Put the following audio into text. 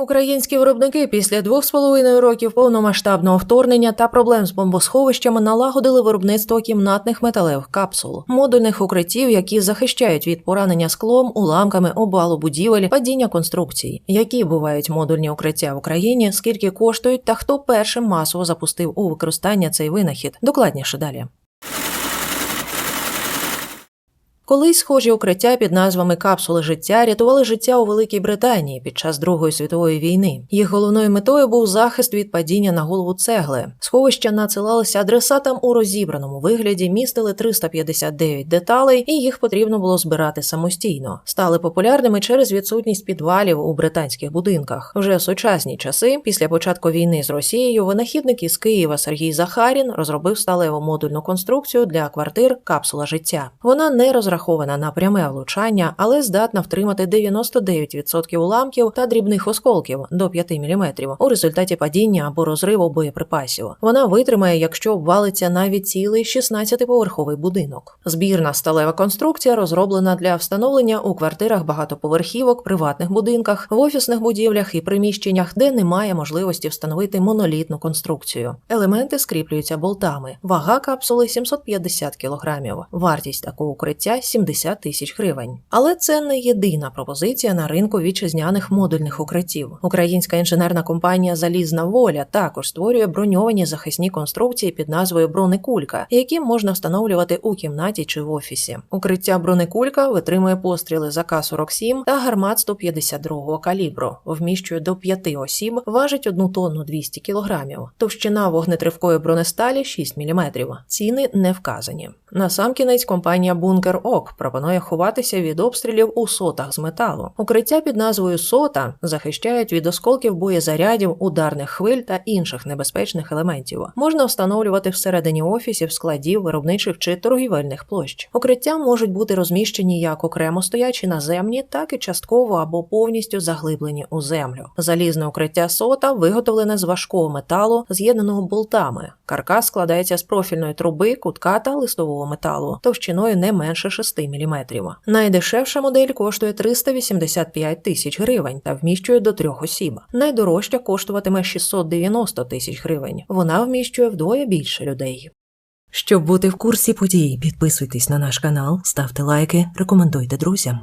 Українські виробники після двох з половиною років повномасштабного вторгнення та проблем з бомбосховищами налагодили виробництво кімнатних металевих капсул, модульних укриттів, які захищають від поранення склом, уламками, обвалу будівель, падіння конструкцій. Які бувають модульні укриття в Україні, скільки коштують та хто першим масово запустив у використання цей винахід? Докладніше далі. Колись схожі укриття під назвами капсули життя рятували життя у Великій Британії під час Другої світової війни. Їх головною метою був захист від падіння на голову цегли. Сховища надсилалися адресатам у розібраному вигляді, містили 359 деталей, і їх потрібно було збирати самостійно. Стали популярними через відсутність підвалів у британських будинках. Вже в сучасні часи, після початку війни з Росією, винахідник із Києва Сергій Захарін розробив сталеву модульну конструкцію для квартир капсула життя. Вона не розрахована на пряме влучання, але здатна втримати 99% уламків та дрібних осколків до 5 мм у результаті падіння або розриву боєприпасів. Вона витримає, якщо обвалиться навіть цілий 16-поверховий будинок. Збірна сталева конструкція розроблена для встановлення у квартирах багатоповерхівок, приватних будинках, в офісних будівлях і приміщеннях, де немає можливості встановити монолітну конструкцію. Елементи скріплюються болтами. Вага капсули 750 кг. Вартість такого укриття 70 тисяч гривень. Але це не єдина пропозиція на ринку вітчизняних модульних укриттів. Українська інженерна компанія Залізна воля також створює броньовані захисні конструкції під назвою бронекулька, які можна встановлювати у кімнаті чи в офісі. Укриття бронекулька витримує постріли з АК-47 та гармат 152 калібру, вміщує до 5 осіб, важить 1 тонну 200 кілограмів. Товщина вогнетривкої бронесталі 6 мм. Ціни не вказані. Насамкінець компанія Бункер Ок пропонує ховатися від обстрілів у сотах з металу. Укриття під назвою Сота захищають від осколків боєзарядів, ударних хвиль та інших небезпечних елементів. Можна встановлювати всередині офісів, складів, виробничих чи торгівельних площ. Укриття можуть бути розміщені як окремо стоячі наземні, так і частково або повністю заглиблені у землю. Залізне укриття сота виготовлене з важкого металу, з'єднаного болтами. Каркас складається з профільної труби, кутка та листового металу, товщиною не менше 6 мм. Найдешевша модель коштує 385 тисяч гривень та вміщує до трьох осіб. Найдорожча коштуватиме 690 тисяч гривень. Вона вміщує вдвоє більше людей. Щоб бути в курсі подій, підписуйтесь на наш канал, ставте лайки, рекомендуйте друзям.